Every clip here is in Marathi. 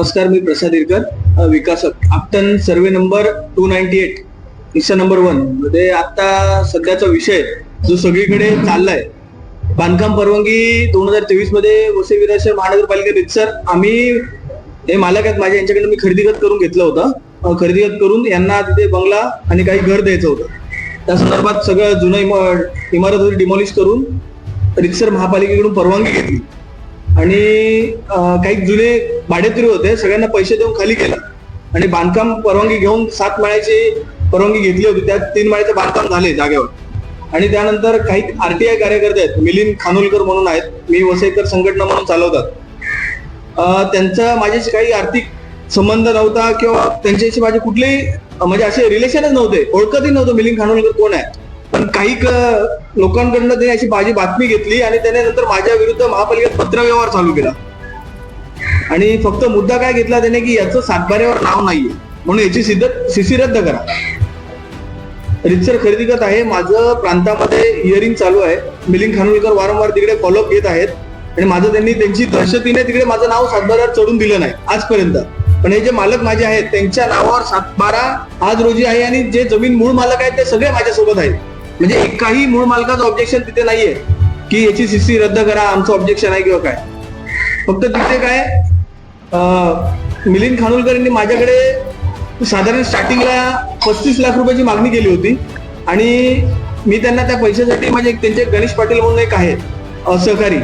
नमस्कार मी प्रसाद इरकर विकासक. आपटन survey number two ninety eight हिस्सा नंबर वनमध्ये आता सध्याचा विषय जो सगळीकडे चाललाय. बांधकाम परवानगी दोन हजार तेवीसमध्ये वसई विरार महानगरपालिका रितसर आम्ही हे मालक आहेत माझ्या यांच्याकडे मी खरेदीगत करून घेतलं होतं. खरेदीगत करून यांना तिथे बंगला आणि काही घर द्यायचं होतं. त्या संदर्भात सगळं जुनं इमा- इमारत डिमॉलिश करून रितसर महापालिकेकडून परवानगी घेतली. आणि काही जुने भाडेतरी होते सगळ्यांना पैसे देऊन खाली केला आणि बांधकाम परवानगी घेऊन सात माळ्याची परवानगी घेतली होती त्यात तीन माळ्याचे बांधकाम झाले जागेवर. आणि त्यानंतर काही आरटीआय कार्यकर्ते आहेत मिलिंद खानोलकर म्हणून आहेत मी वसईकर संघटना म्हणून चालवतात. त्यांचा माझ्याशी काही आर्थिक संबंध नव्हता किंवा त्यांच्याशी माझे कुठलेही म्हणजे असे रिलेशनच नव्हते ओळखतही नव्हतं मिलिंद खानोलकर कोण आहे. पण काही लोकांकडनं त्यांनी अशी माझी बातमी घेतली आणि त्याने नंतर माझ्या विरुद्ध महापालिकेत पत्रव्यवहार चालू केला. आणि फक्त मुद्दा काय घेतला त्याने की याचं सातबाऱ्यावर नाव नाहीये. म्हणून याची सिद्ध सीसी रद्द करा. रितसर खरेदी करत आहे. माझं प्रांतामध्ये हिअरिंग चालू आहे. मिलिंद खानोलकर वारंवार तिकडे फॉलोअप घेत आहेत. आणि माझं त्यांनी त्यांची दहशतीने तिकडे माझं नाव सातबाऱ्यावर चढून दिलं नाही आजपर्यंत. पण हे जे मालक माझे आहेत त्यांच्या नावावर सातबारा आज रोजी आहे आणि जे जमीन मूळ मालक आहेत ते सगळे माझ्यासोबत आहेत. म्हणजे एकाही मूळ मालकाचं ऑब्जेक्शन तिथे नाहीये. की याची सीसी रद्द करा आमचं ऑब्जेक्शन आहे किंवा काय. फक्त तिथे काय मिलिंद खानोलकर यांनी माझ्याकडे साधारण स्टार्टिंगला पस्तीस लाख रुपयाची मागणी केली होती. आणि मी त्यांना त्या पैशासाठी म्हणजे त्यांचे गणेश पाटील म्हणून एक आहे सहकारी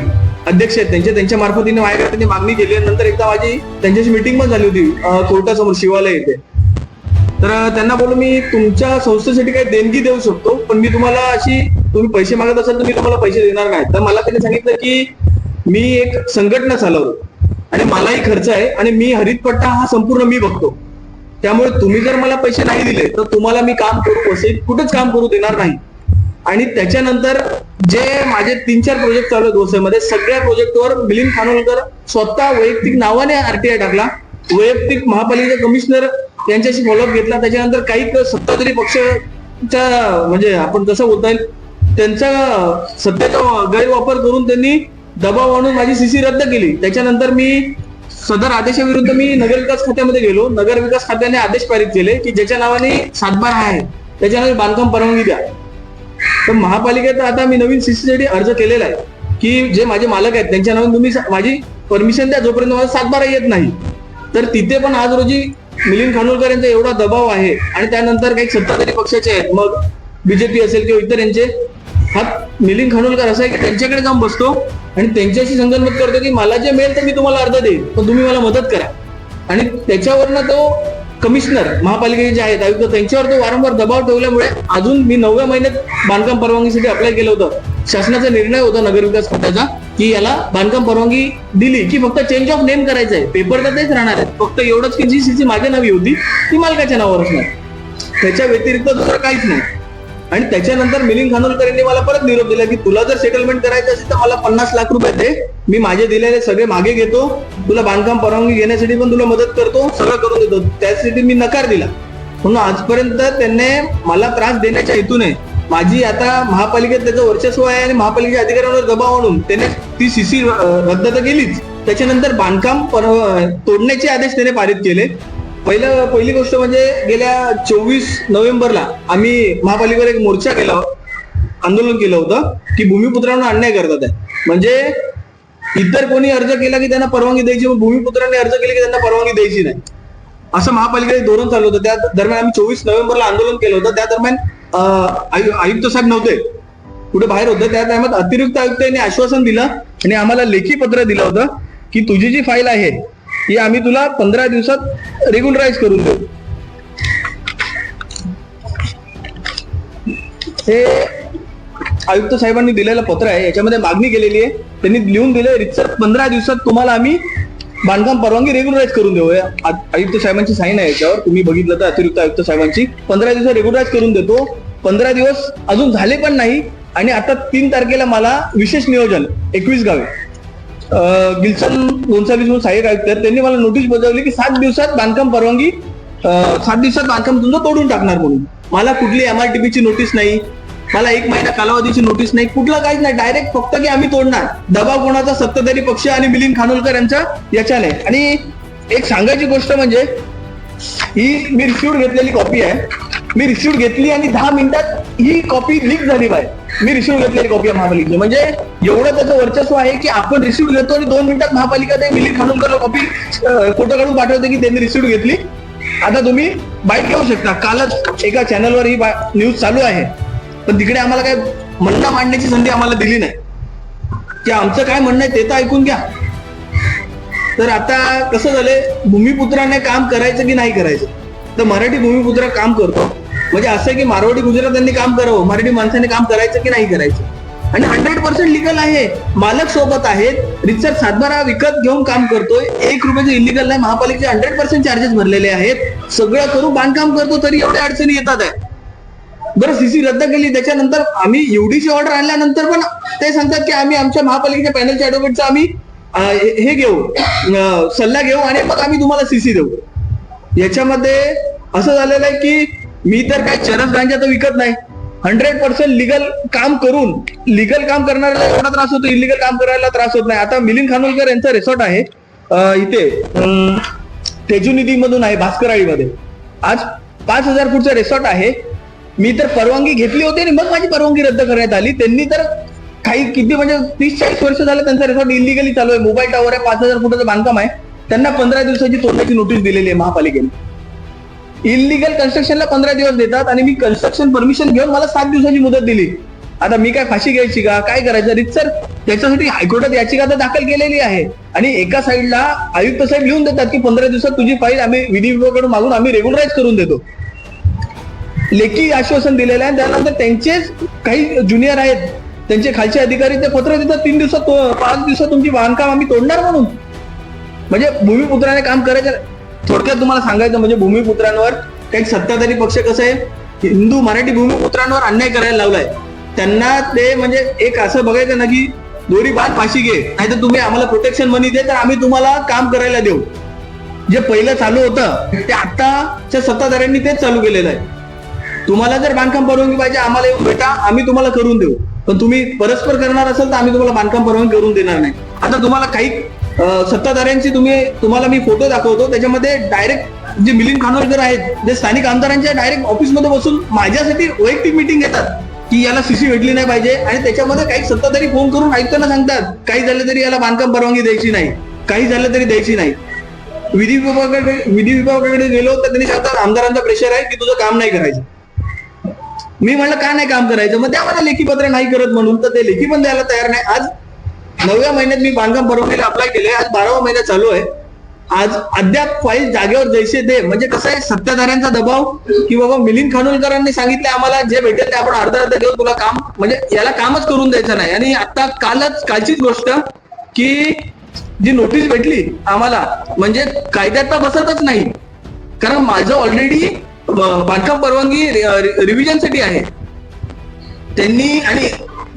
अध्यक्ष आहेत. त्यांचे त्यांच्या मार्फतीने माझ्याकडे त्यांनी मागणी केली. नंतर एकदा माझी त्यांच्याशी मिटिंग पण झाली होती कोर्टासमोर शिवालय येथे. तर त्यांना बोलू मी तुमच्या संस्थेसाठी काही देणगी देऊ शकतो पण मी तुम्हाला अशी तुम्ही पैसे मागत असाल तर मी तुम्हाला पैसे देणार नाही. तर मला त्यांनी सांगितलं की मी एक संघटना चालवतो आणि मलाही खर्च आहे आणि मी हरितपट्टा हा संपूर्ण मी बघतो. त्यामुळे तुम्ही जर मला पैसे नाही दिले तर तुम्हाला मी काम करू असेल कुठेच काम करू देणार नाही. आणि त्याच्यानंतर जे माझे तीन चार प्रोजेक्ट चालू आहेत वसईमध्ये सगळ्या प्रोजेक्टवर मिलिंद खानोलकर स्वतः वैयक्तिक नावाने आरटीआय टाकला. वैयक्तिक महापालिकेचे कमिशनर त्यांच्याशी फॉलोअप घेतला त्याच्यानंतर काही सत्ताधारी पक्षाच्या म्हणजे आपण कसं बोलता येईल त्यांचा सत्तेचा गैरवापर करून त्यांनी दबाव आणून माझी सीसी रद्द केली. त्याच्यानंतर मी सदर आदेशाविरुद्ध मी नगरविकास खात्यामध्ये गेलो. नगरविकास खात्याने आदेश पारित केले की ज्याच्या नावाने सातबार आहे त्याच्या बांधकाम परवानगी द्या. तर महापालिकेत आता मी नवीन सीसीसाठी अर्ज केलेला आहे की जे माझे मालक आहेत त्यांच्या नावाने तुम्ही माझी परमिशन द्या जोपर्यंत माझा सातबारा येत नाही. तर तिथे पण आज रोजी मिलिंद खानोलकर यांचा एवढा दबाव आहे आणि त्यानंतर काही सत्ताधारी पक्षाचे आहेत. मग बीजेपी असेल किंवा इतर यांचे हा मिलिंद खानोलकर असा आहे की त्यांच्याकडे जाऊन बसतो आणि त्यांच्याशी संगनमत करतो की मला जे मिळेल तर मी तुम्हाला अर्ज देईन. पण तुम्ही मला मदत करा. आणि त्याच्यावरनं तो कमिशनर महापालिकेचे जे आहेत आयुक्त त्यांच्यावर तो वारंवार दबाव ठेवल्यामुळे अजून मी नवव्या महिन्यात बांधकाम परवानगीसाठी अप्लाय केलं होतं. शासनाचा निर्णय होता नगरविकास खात्याचा की याला बांधकाम परवानगी दिली की फक्त चेंज ऑफ नेम करायचं आहे पेपर तर तेच राहणार आहे फक्त एवढंच की जी सीसी माझ्या नावी होती ती मालकाच्या नावावर असणार त्याच्या व्यतिरिक्त दुसरं काहीच नाही. आणि त्याच्यानंतर मिलिंद खानोलकर यांनी मला परत निरोप दिला की तुला जर सेटलमेंट करायचं असेल तर मला पन्नास लाख रुपये दे. मी माझे दिलेले सगळे मागे घेतो. तुला बांधकाम परवानगी घेण्यासाठी पण तुला मदत करतो. सगळं करून देतो. त्यासाठी मी नकार दिला. म्हणून आजपर्यंत त्यांनी मला त्रास देण्याच्या हेतूने माझी आता महापालिकेत त्याचं वर्चस्व आहे आणि महापालिकेच्या अधिकाऱ्यांवर दबाव आणून त्याने ती सीसी रद्द तर केलीच. त्याच्यानंतर बांधकाम तोडण्याचे आदेश त्याने पारित केले. पहिलं पहिली गोष्ट म्हणजे गेल्या चोवीस नोव्हेंबरला आम्ही महापालिकेवर एक मोर्चा केला आंदोलन केलं होतं की भूमिपुत्रांना अन्याय करतात आहे. म्हणजे इतर कोणी अर्ज केला की त्यांना परवानगी द्यायची भूमिपुत्रांनी अर्ज केले की त्यांना परवानगी द्यायची नाही. असं महापालिकेचे धोरण चालू होतं. त्या दरम्यान आम्ही चोवीस नोव्हेंबरला आंदोलन केलं होतं. त्या दरम्यान आयुक्त साहेब नव्हते. कुठे बाहेर होते. त्या टायमात अतिरिक्त आयुक्तांनी आश्वासन दिलं आणि आम्हाला लेखी पत्र दिलं होतं की तुझी जी फाईल आहे ही आम्ही तुला पंधरा दिवसात रेग्युलराईज करून देऊ. हे आयुक्त साहेबांनी दिलेलं पत्र आहे याच्यामध्ये मागणी केलेली आहे. त्यांनी लिहून दिले रितसर पंधरा दिवसात तुम्हाला आम्ही बांधकाम परवानगी रेग्युलराईज करून देऊ. आयुक्त साहेबांची साईन आहे याच्यावर. तुम्ही बघितलं तर अतिरिक्त आयुक्त साहेबांची. पंधरा दिवसात रेग्युलराईज करून देतो. पंधरा दिवस अजून झाले पण नाही आणि आता तीन तारखेला मला विशेष नियोजन एकवीस गावे. गिल्सन गोन्सावीस म्हणून सहाय्यक आयुक्त त्यांनी मला नोटीस बजावली की सात दिवसात बांधकाम परवानगी सात दिवसात बांधकाम तुमचं तोडून टाकणार म्हणून. मला कुठली एमआरटीपी ची नोटीस नाही मला एक महिना कालावधीची नोटीस नाही कुठलं काहीच नाही. डायरेक्ट फक्त की आम्ही तोडणार. दबाव कोणाचा? सत्ताधारी पक्ष आणि मिलिंद खानोलकर यांचा याच्याने. आणि एक सांगायची गोष्ट म्हणजे ही मी रिसिव्ह घेतलेली कॉपी आहे. मी रिसिव्ह घेतली आणि दहा मिनिटात ही कॉपी लीक झाली बाय मी रिसिव्ह घेतलेली कॉपी आहे महापालिकेची. म्हणजे एवढं त्याचं वर्चस्व आहे की आपण रिसिव्ह घेतो आणि दोन मिनिटात महापालिका ते मिलिंद खानोलकरला कॉपी फोटो काढून पाठवते की त्यांनी रिसिव्ह घेतली. आता तुम्ही बाईट घेऊ शकता. कालच एका चॅनलवर ही न्यूज चालू आहे. पण तिकडे आम्हाला काय म्हणणं मांडण्याची संधी आम्हाला दिली नाही. की आमचं काय म्हणणं आहे ते तर ऐकून घ्या. तर आता कसं झालंय भूमिपुत्राने काम करायचं की नाही करायचं? तर मराठी भूमिपुत्र काम करतो. म्हणजे असं की मारवाडी गुजरातांनी काम करावं मराठी माणसाने काम करायचं की नाही करायचं? आणि हंड्रेड पर्सेंट लिगल आहे. मालक सोबत आहेत. रिसर्च सातबारा विकत घेऊन काम करतोय. एक रुपयाचं इलिगल नाही महापालिकेचे हंड्रेड पर्सेंट चार्जेस भरलेले आहेत. सगळं करू बांधकाम करतो तरी एवढ्या अडचणी येतात आहे. बरं सीसी रद्द केली. त्याच्यानंतर आम्ही एवढीशी ऑर्डर आणल्यानंतर पण ते सांगतात की आम्ही आमच्या महापालिकेच्या पॅनलच्या ऍडव्होकेटचा आम्ही हे घेऊ. सल्ला घेऊ आणि मग आम्ही तुम्हाला सीसी देऊ. याच्यामध्ये असं झालेलं आहे की मी तर काय शरद गांजा तर विकत नाही. हंड्रेड पर्सेंट लिगल काम करून लिगल काम करणाऱ्याला एवढा त्रास होतो इलिगल काम करायला त्रास होत नाही. आता मिलिंद खानोलकर यांचा रिसॉर्ट आहे इथे तेजुनिधी मधून आहे भास्कराळीमध्ये. आज पाच हजार फूटचा रिसॉर्ट आहे. मी तर परवानगी घेतली होती आणि मग माझी परवानगी रद्द करण्यात आली. त्यांनी तर काही किती म्हणजे तीस चाळीस वर्ष झालं त्यांचा रिसॉर्ट इलिगली चालू आहे. मोबाईल टावर आहे पाच हजार फुटाचं बांधकाम आहे. त्यांना पंधरा दिवसाची तोडण्याची नोटीस दिलेली आहे महापालिकेने. इलिगल कन्स्ट्रक्शनला पंधरा दिवस देतात आणि मी कन्स्ट्रक्शन परमिशन घेऊन मला सात दिवसाची मुदत दिली. आता मी काय फाशी घ्यायची का? काय करायचं? रितसर त्याच्यासाठी हायकोर्टात याचिका तर दाखल केलेली आहे. आणि एका साईडला आयुक्त साहेब लिहून देतात की पंधरा दिवसात तुझी फाईल आम्ही विधी विभागाकडून मागून आम्ही रेग्युलराईज करून देतो. लेखी आश्वासन दिलेलं आहे. त्यानंतर त्यांचेच काही ज्युनियर आहेत. त्यांचे खालचे अधिकारी ते पत्र देतात. तीन दिवसात पाच दिवसात तुमची बांधकाम आम्ही तोडणार म्हणून. म्हणजे भूमिपुत्राने काम करायचं थोडक्यात तुम्हाला सांगायचं म्हणजे भूमिपुत्रांवर काही सत्ताधारी पक्ष कसं आहे? हिंदू मराठी भूमिपुत्रांवर अन्याय करायला लावलाय. त्यांना ते म्हणजे एक असं बघायचं ना की दोरी बाद फाशी घे नाहीतर तुम्ही आम्हाला प्रोटेक्शन मनी दे तर आम्ही तुम्हाला काम करायला देऊ. जे पहिलं चालू होतं ते आताच्या सत्ताधाऱ्यांनी तेच चालू केलेलं आहे. तुम्हाला जर बांधकाम परवानगी पाहिजे आम्हाला येऊन भेटा आम्ही तुम्हाला करून देऊ. पण तुम्ही परस्पर करणार असाल तर आम्ही तुम्हाला बांधकाम परवानगी करून देणार नाही. आता तुम्हाला काही सत्ताधाऱ्यांची तुम्ही तुम्हाला मी फोटो दाखवतो. त्याच्यामध्ये डायरेक्ट जे मिलिंद खानोलकर आहेत जे स्थानिक आमदारांच्या डायरेक्ट ऑफिसमध्ये बसून माझ्यासाठी वैयक्तिक मिटिंग घेतात की याला सीसी भेटली नाही पाहिजे. आणि त्याच्यामध्ये काही सत्ताधारी फोन करून ऐकताना सांगतात काही झालं तरी याला बांधकाम परवानगी द्यायची नाही. काही झालं तरी द्यायची नाही. विधी विभागाकडे विधी विभागाकडे गेलो तर त्यांनी सांगतात आमदारांचा प्रेशर आहे की तुझं काम नाही करायचं. मी म्हणलं का नाही काम करायचं? मग त्या मला लेखी पत्र नाही करत म्हणून तर ते लेखी पण द्यायला तयार नाही. आज नवव्या महिन्यात मी बांधकाम परवानगीला अप्लाय केले आज बारावा महिना चालू आहे. आज अद्याप फाईल जागेवर जैसे दे. म्हणजे कसं आहे सत्ताधाऱ्यांचा दबाव की बाबा मिलिंद खानोलकरांनी सांगितले आम्हाला जे भेटेल ते आपण अर्धा अर्धा देऊ तुला काम म्हणजे याला कामच करून द्यायचं नाही. आणि आता कालच कालचीच गोष्ट की जी नोटीस भेटली आम्हाला म्हणजे कायद्यात तर बसतच नाही. कारण माझं ऑलरेडी बांधकाम परवानगी रिव्हिजनसाठी आहे. त्यांनी आणि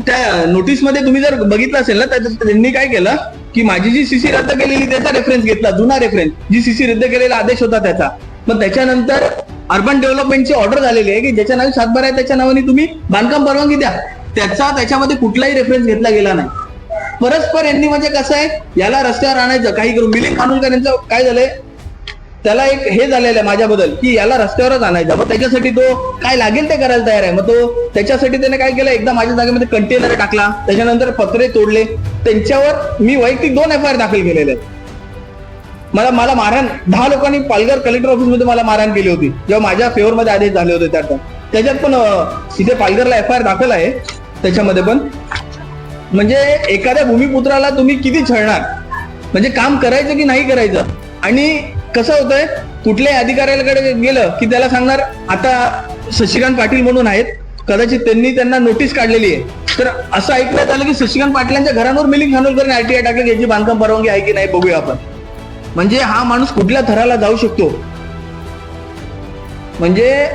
त्या नोटीसमध्ये तुम्ही जर बघितलं असेल ना तर त्यांनी काय केलं की माझी जी सीसी रद्द केलेली त्याचा रेफरन्स घेतला जुना रेफरन्स जी सीसी रद्द केलेला आदेश होता त्याचा. मग त्याच्यानंतर अर्बन डेव्हलपमेंटची ऑर्डर झालेली आहे की ज्याच्या नावे सातबारा आहे त्याच्या नावाने तुम्ही बांधकाम परवानगी द्या. त्याचा त्याच्यामध्ये कुठलाही रेफरन्स घेतला गेला नाही. परस्पर यांनी म्हणजे कसं आहे याला रस्त्यावर आणायचं. काही करून मिलिंद खानोलकर यांचं काय झालंय? त्याला एक हे झालेलं आहे माझ्याबद्दल की याला रस्त्यावरच आणायचा. मग त्याच्यासाठी तो काय लागेल ते करायला तयार आहे? मग तो त्याच्यासाठी त्याने काय केलं? एकदा माझ्या जागेमध्ये कंटेनर टाकला. त्याच्यानंतर पत्रे तोडले. त्यांच्यावर मी वैयक्तिक दोन एफ आय आर दाखल केलेले आहेत. मला मला मारहाण दहा लोकांनी पालघर कलेक्टर ऑफिसमध्ये मला मारहाण केली होती. जेव्हा माझ्या फेवरमध्ये आदेश झाले होते त्यात त्याच्यात पण तिथे इथे पालघरला एफ आय आर दाखल आहे. त्याच्यामध्ये पण. म्हणजे एखाद्या भूमिपुत्राला तुम्ही किती छळणार? म्हणजे काम करायचं की नाही करायचं? आणि कसं होतंय कुठल्याही अधिकाऱ्याकडे गेलं की त्याला सांगणार आता शशिकांत पाटील म्हणून आहेत कदाचित त्यांनी त्यांना नोटीस काढलेली आहे. तर असं ऐकण्यात आलं की शशिकांत पाटलांच्या घरांवर मिलिंग खानोलकरने आरटीआय टाकलं की याची बांधकाम परवानगी आहे की नाही बघूया आपण. म्हणजे हा माणूस कुठल्या थराला जाऊ शकतो? म्हणजे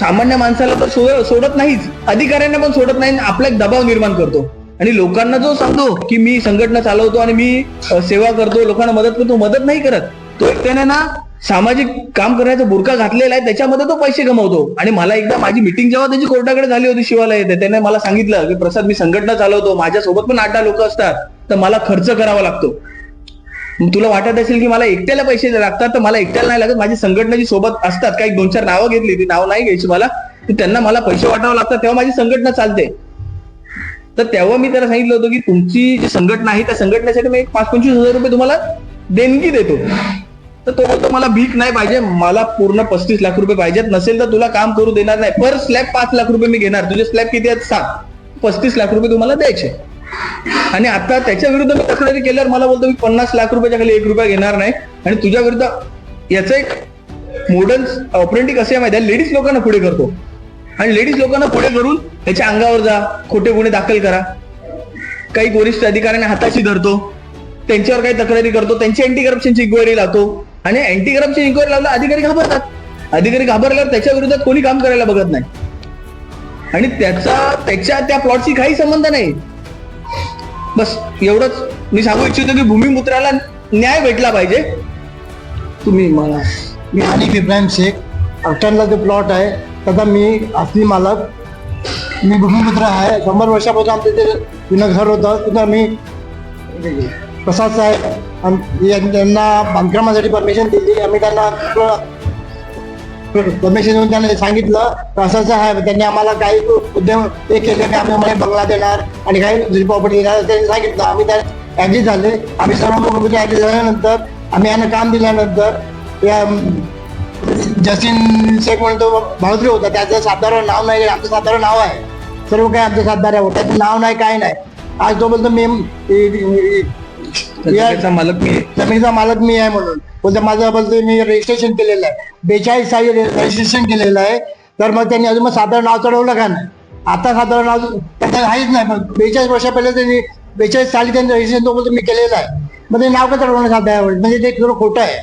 सामान्य माणसाला तर सोडत नाहीच. अधिकाऱ्यांना पण सोडत नाही आणि आपला एक दबाव निर्माण करतो. आणि लोकांना जो सांगतो की मी संघटना चालवतो आणि मी सेवा करतो लोकांना मदत करतो मदत नाही करत. तो एक त्याने ना सामाजिक काम करण्याचा बुरका घातलेला आहे त्याच्यामध्ये तो पैसे कमवतो. आणि मला एकदा माझी मिटिंग जेव्हा त्याची कोर्टाकडे झाली होती शिवालय येते त्याने मला सांगितलं की प्रसाद मी संघटना चालवतो माझ्यासोबत पण आठ दहा लोक असतात तर मला खर्च करावा लागतो. तुला वाटत असेल की मला एकट्याला पैसे लागतात तर मला एकट्याला नाही लागत. माझी संघटनाची सोबत असतात काही दोन चार नावं घेतली ती नाव नाही घ्यायची मला त्यांना मला पैसे वाटावं लागतात तेव्हा माझी संघटना चालते. तर तेव्हा मी त्याला सांगितलं होतं की तुमची जी संघटना आहे त्या संघटनेसाठी मी एक पाच पंचवीस हजार रुपये तुम्हाला देणगी देतो. तर तो बोलतो मला भीक नाही पाहिजे मला पूर्ण पस्तीस लाख रुपये पाहिजेत. नसेल तर तुला काम करू देणार नाही. पर स्लॅब पाच लाख रुपये मी घेणार. तुझे स्लॅब किती आहेत सांग. पस्तीस लाख रुपये तुम्हाला द्यायचे. आणि आता त्याच्या विरुद्ध मी तक्रारी केल्यावर मला बोलतो मी पन्नास लाख रुपयाच्या खाली एक रुपया घेणार नाही. आणि तुझ्या विरुद्ध याचं एक मॉडर्न ऑपरेटिंग असे आहे माहिती आहे. लेडीज लोकांना पुढे करतो. आणि लेडीज लोकांना पुढे करून त्याच्या अंगावर जा खोटे गुन्हे दाखल करा. काही वरिष्ठ अधिकाऱ्यांना हाताशी धरतो. त्यांच्यावर काही तक्रारी करतो. त्यांची अँटी करप्शनची इन्क्वायरी लावतो. आणि अँटी करप्शन इन्क्वायरी लावला अधिकारी घाबरतात. अधिकारी घाबरल्यावर त्याच्या विरोधात कोणी काम करायला बघत नाही. आणि त्याचा त्याच्या त्या प्लॉटशी काही संबंध नाही. बस एवढंच. मी सांगू इच्छितो की भूमिपुत्राला न्याय भेटला पाहिजे. तुम्ही मला मी हनीफ इब्राहिम शेख अफटानला जो प्लॉट आहे त्याचा मी असली मालक. मी भूमिपुत्र आहे. शंभर वर्षापासून आमचं ते जुनं घर होतं. तिथं मी कसाच आहे त्यांना बांधकामासाठी परमिशन दिली. आम्ही त्यांना परमिशन देऊन त्यांना सांगितलं. प्रसाद आहे त्यांनी आम्हाला काही उद्यम हे केले की आम्ही आम्हाला बंगला देणार आणि काही दुसरी प्रॉपर्टी देणार. त्यांनी सांगितलं. आम्ही त्या ऍग्री झाले. आम्ही सर्व प्रॉपर्टी ऍग्री झाल्यानंतर आम्ही यांना काम दिल्यानंतर या जसीन शेख म्हणतो भावत्री होता. त्याचं सातारा नाव नाही. आमचं सातारा नाव आहे. सर्व काही आमचं सातारा होतं त्याचं नाव नाही काय नाही. आज तो बोलतो मी त्याचा मालक मी आहे. जमिनीचा मालक मी आहे म्हणून. बोलतो माझं बोलतो मी रजिस्ट्रेशन केलेलं आहे. बेचाळीस साली रजिस्ट्रेशन केलेलं आहे. तर मग त्यांनी अजून मग साधारण नाव चढवलं का नाही? आता साधारण नाव त्याचं आहेच नाही पण बेचाळीस वर्षा पहिले त्यांनी बेचाळीस साली त्यांनी रजिस्ट्रेशन तो बोलतो मी केलेलं आहे. मग ते नाव का चढवणं साधारण? म्हणजे ते थोडं खोटं आहे.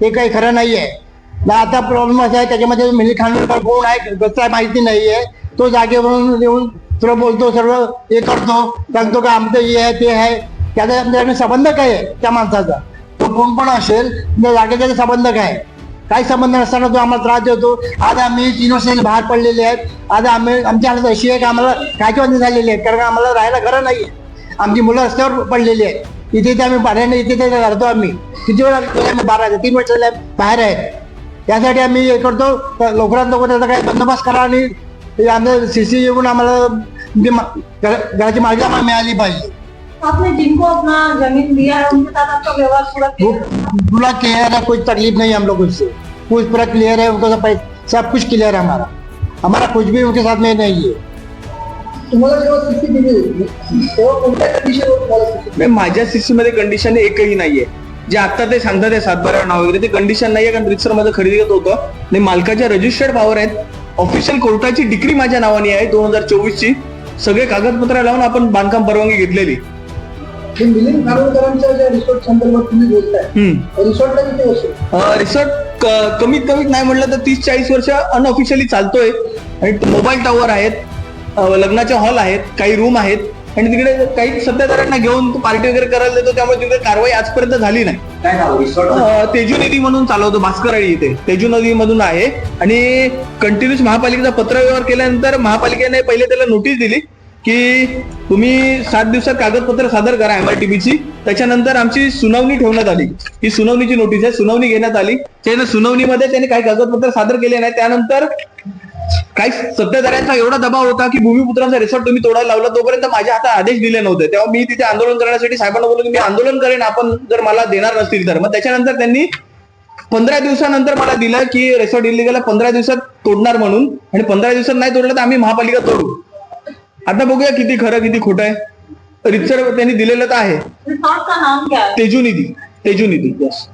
ते काही खरं नाही आहे ना आता प्रॉब्लेम असा आहे त्याच्यामध्ये मिली खानविलकर कोण आहे कसं माहिती नाही आहे तो जागेवरून येऊन सर्व बोलतो सर्व हे करतो. सांगतो का आमचं हे आहे ते आहे. त्याचा आमच्याकडे संबंध काय आहे? त्या माणसाचा. तो कोण पण असेल त्या जागेचा संबंध काय आहे? काही संबंध नसताना तो आम्हाला त्रास देतो. आज आम्ही तीन वर्षांनी बाहेर पडलेले आहेत. आज आम्ही आमच्या हातात अशी आहे की आम्हाला कायची बंदी झालेली आहे कारण का आम्हाला राहायला घरं नाही आहे. आमची मुलं रस्त्यावर पडलेली आहेत. इथे ते आम्ही पाण्याने इथे ते राहतो आम्ही. किती वेळा आम्ही बारा तीन वर्ष झाले बाहेर आहे. त्यासाठी आम्ही हे करतो. तर लवकरात लवकर त्याचा काही बंदोबस्त करा आणि आमचं सी सी येऊन आम्हाला म्हणजे घर- घराची मार्ग आम्हाला मिळाली पाहिजे. आपने जिनको अपना जमीन दिया है उनके साथ आपका व्यवहार पूरा है? पूरा क्लियर है कोई तकलीफ नहीं है हम लोग से। कुछ पूरा क्लियर है उनको सब सब कुछ क्लियर है हमारा। हमारा कुछ भी उनके साथ में नहीं है। तुम्हाला जेव्हा स्थिती दिली होती तेव्हा कोणत्या कंडिशनवर तुम्हाला CCTV नाही, माझ्या सिस्टममध्ये कंडिशन एकही नाहीये. जे आता ते सांगतात ते सातबारा नाव वगैरे ते कंडिशन नाहीये कारण रिक्सर माझं खरेदी करत होतं. आणि मालकाच्या रजिस्टर्ड पॉवर आहेत. ऑफिशियल कोर्टाची डिग्री माझ्या नावाने आहे दोन हजार चोवीस ची सगळे कागदपत्र लावून आपण बांधकाम परवानगी घेतलेली. हे मिलिंद खानोलकरांच्या ज्या रिसॉर्ट संदर्भात तुम्ही बोलताय रिसॉर्टला किती वर्ष रिसॉर्ट कमीत कमीत नाही म्हटलं तर तीस चाळीस वर्ष अनऑफिशियली चालतोय. आणि मोबाईल टावर आहेत अ, लग्नाचे हॉल आहेत काही रूम आहेत. आणि तिकडे काही सत्ताधाऱ्यांना घेऊन पार्टी वगैरे करायला देतो त्यामुळे तिकडे कारवाई आजपर्यंत झाली नाही. तेजू नदी म्हणून चालवतो भास्करळी इथे. तेजू नदी मधून आहे. आणि कंटिन्युअस महापालिकेचा पत्रव्यवहार केल्यानंतर महापालिकेने पहिले त्याला नोटीस दिली. की तुम्ही सात दिवसात कागदपत्र सादर करा एमआरटीबीची त्याच्यानंतर आमची सुनावणी ठेवण्यात आली. ही सुनावणीची नोटीस आहे सुनावणी घेण्यात आली. त्याने सुनावणीमध्ये त्यांनी काही कागदपत्र सादर केले नाही. त्यानंतर काही सत्ताधाऱ्यांचा एवढा दबाव होता की भूमिपुत्रांचा रिसॉर्ट तुम्ही तोडायला लावला. तोपर्यंत माझ्या हातात आदेश दिले नव्हते. तेव्हा मी तिथे आंदोलन करण्यासाठी साहेबांना बोललो की मी आंदोलन करेन आपण जर मला देणार नसतील तर. मग त्याच्यानंतर त्यांनी पंधरा दिवसानंतर मला दिलं की रिसॉर्ट इलिगल पंधरा दिवसात तोडणार म्हणून. आणि पंधरा दिवसात नाही तोडलं तर आम्ही महापालिका तोडू. आता बघूया किती खरं किती खोटं आहे. रितसर त्यांनी दिलेलं तर आहे. तेजू निधी तेजू निधी बस